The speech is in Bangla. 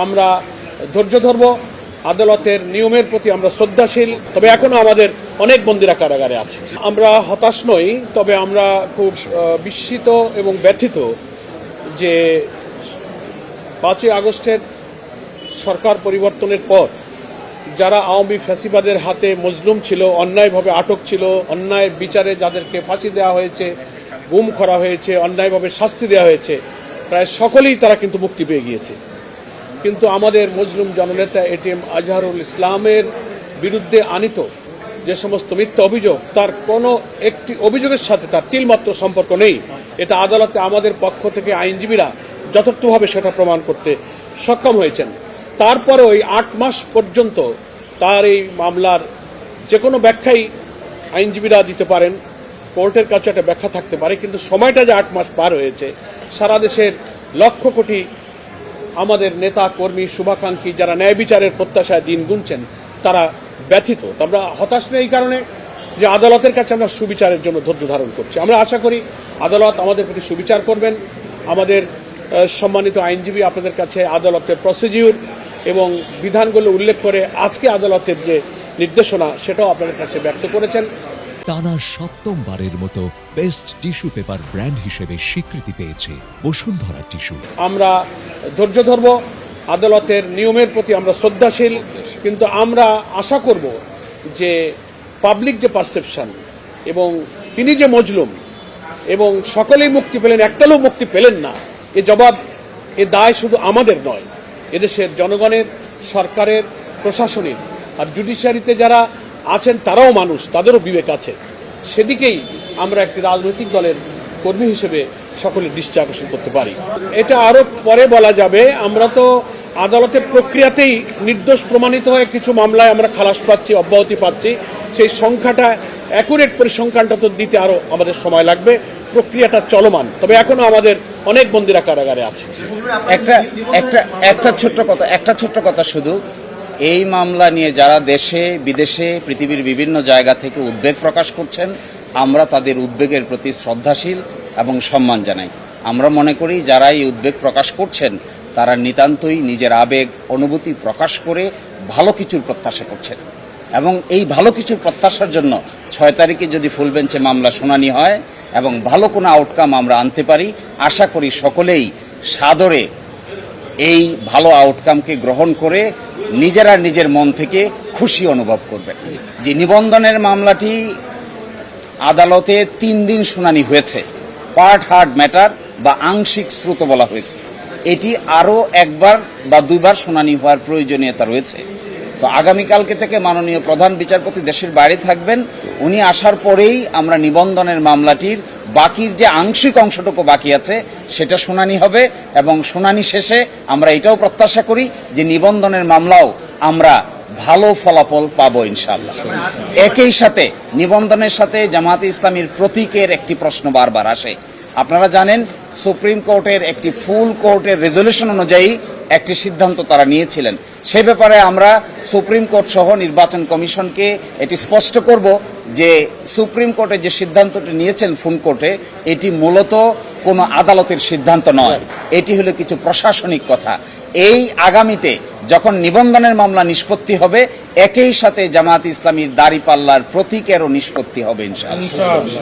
আমরা ধৈর্য ধরব, আদালতের নিয়মের প্রতি আমরা শ্রদ্ধাশীল, তবে এখনও আমাদের অনেক বন্দিরা কারাগারে আছে। আমরা হতাশ নই, তবে আমরা খুব বিস্মিত এবং ব্যথিত যে পাঁচই আগস্টের সরকার পরিবর্তনের পর যারা আওয়ামী ফ্যাসিবাদের হাতে মজলুম ছিল, অন্যায়ভাবে আটক ছিল, অন্যায় বিচারে যাদেরকে ফাঁসি দেওয়া হয়েছে, গুম করা হয়েছে, অন্যায়ভাবে শাস্তি দেওয়া হয়েছে, প্রায় সকলেই তারা কিন্তু মুক্তি পেয়ে গিয়েছে। কিন্তু আমাদের মজলুম জননেতা এটিএম আজহারুল ইসলামের বিরুদ্ধে আনিত যে সমস্ত মিথ্যা অভিযোগ, তার কোনো একটি অভিযোগের সাথে তার তিলমাত্র সম্পর্ক নেই। এটা আদালতে আমাদের পক্ষ থেকে আইনজীবীরা যথার্থভাবে সেটা প্রমাণ করতে সক্ষম হয়েছেন। তারপরে ওই আট মাস পর্যন্ত তার এই মামলার যে কোনো ব্যাখ্যাই আইনজীবীরা দিতে পারেন। কোর্টের কাছে একটা ব্যাখ্যা থাকতে পারে, কিন্তু সময়টা যে আট মাস পার হয়েছে, সারা দেশের লক্ষ কোটি আমাদের নেতা, কর্মী, শুভাকাঙ্ক্ষী যারা ন্যায় বিচারের প্রত্যাশায় দিন গুনছেন, তারা ব্যথিত। আমরা হতাশ নেই এই কারণে যে আদালতের কাছে আমরা সুবিচারের জন্য ধৈর্য ধারণ করছি। আমরা আশা করি আদালত আমাদের প্রতি সুবিচার করবেন। আমাদের সম্মানিত আইনজীবী আপনাদের কাছে আদালতের প্রসিডিউর এবং বিধানগুলো উল্লেখ করে আজকে আদালতের যে নির্দেশনা, সেটাও আপনাদের কাছে ব্যক্ত করেছেন। টানা সপ্তমবারের মতো বেস্ট টিস্যু পেপার ব্র্যান্ড হিসেবে স্বীকৃতি পেয়েছে বসুন্ধরা টিস্যু আমরা ধৈর্য ধরব, আদালতের নিয়মের প্রতি আমরা শ্রদ্ধাশীল, কিন্তু আমরা আশা করব যে পাবলিক যে পারসেপশন এবং তিনি যে মজলুম এবং সকলেই মুক্তি পেলেন একটা মুক্তি পেলেন না, এ জবাব, এ দায় শুধু আমাদের নয়, এদেশের জনগণের, সরকারের, প্রশাসনের আর জুডিশিয়ারিতে যারা আছেন তারাও মানুষ, তাদেরও বিবেক আছে। সেদিকেই আমরা একটি রাজনৈতিক দলের কর্মী হিসেবে সকলের দৃষ্টি আকর্ষণ করতে পারি। এটা আরও পরে বলা যাবে, আমরা তো আদালতের প্রক্রিয়াতেই নির্দোষ প্রমাণিত হয়ে কিছু মামলায় আমরা খালাস পাচ্ছি, অব্যাহতি পাচ্ছি। সেই সংখ্যাটা অ্যাকুরেট পরিসংখ্যানটা তো দিতে আরও আমাদের সময় লাগবে। প্রক্রিয়াটা চলমান। তবে এখনও আমাদের অনেক বন্দিরা কারাগারে আছে। একটা একটা একটা ছোট্ট কথা, একটা ছোট্ট কথা শুধু। এই মামলা নিয়ে যারা দেশে, বিদেশে, পৃথিবীর বিভিন্ন জায়গা থেকে উদ্বেগ প্রকাশ করছেন, আমরা তাদের উদ্বেগের প্রতি শ্রদ্ধাশীল এবং সম্মান জানাই। আমরা মনে করি, যারা এই উদ্বেগ প্রকাশ করছেন, তারা নিতান্তই নিজের আবেগ, অনুভূতি প্রকাশ করে ভালো কিছুর প্রত্যাশা করছেন। এবং এই ভালো কিছুর প্রত্যাশার জন্য ছয় তারিখে যদি ফুল বেঞ্চে মামলা শুনানি হয় এবং ভালো কোনো আউটকাম আমরা আনতে পারি, আশা করি সকলেই সাদরে এই ভালো আউটকামকে গ্রহণ করে নিজেরা নিজের মন থেকে খুশি অনুভব করবেন। যে নিবন্ধনের মামলাটি আদালতে তিন দিন শুনানি হয়েছে। পার্ট হার্ড ম্যাটার বা আংশিক শ্রুত বলা হয়েছে। এটি আরও একবার বা দুইবার শুনানি হওয়ার প্রয়োজনীয়তা রয়েছে। তো আগামীকালকে থেকে মাননীয় প্রধান বিচারপতি দেশের বাইরে থাকবেন। উনি আসার পরেই আমরা নিবন্ধনের মামলাটির বাকির যে আংশিক অংশটুকু বাকি আছে, সেটা শুনানি হবে এবং শুনানি শেষে আমরা এটাও প্রত্যাশা করি যে নিবন্ধনের মামলাও আমরা ভালো ফলাফল পাবো ইনশাল্লাহ একই সাথে নিবন্ধনের সাথে জামাতে ইসলামীর প্রতীকের একটি প্রশ্ন বারবার আসে। আপনারা জানেন, সুপ্রিম কোর্টের একটি ফুল কোর্টের রেজলিউশন অনুযায়ী একটি সিদ্ধান্ত তারা নিয়েছিলেন। সে ব্যাপারে আমরা সুপ্রিম কোর্ট সহ নির্বাচন কমিশনকে এটি স্পষ্ট করব যে সুপ্রিম কোর্টে যে সিদ্ধান্তটি নিয়েছেন ফুল কোর্টে, এটি মূলত কোনো আদালতের সিদ্ধান্ত নয়। এটি হলো কিছু প্রশাসনিক কথা। এই আগামীতে যখন নিবন্ধনের মামলা নিষ্পত্তি হবে, একই সাথে জামাত ইসলামীর দাড়িপাল্লার প্রতীকেরও নিষ্পত্তি হবে, ইনশাআল্লাহ।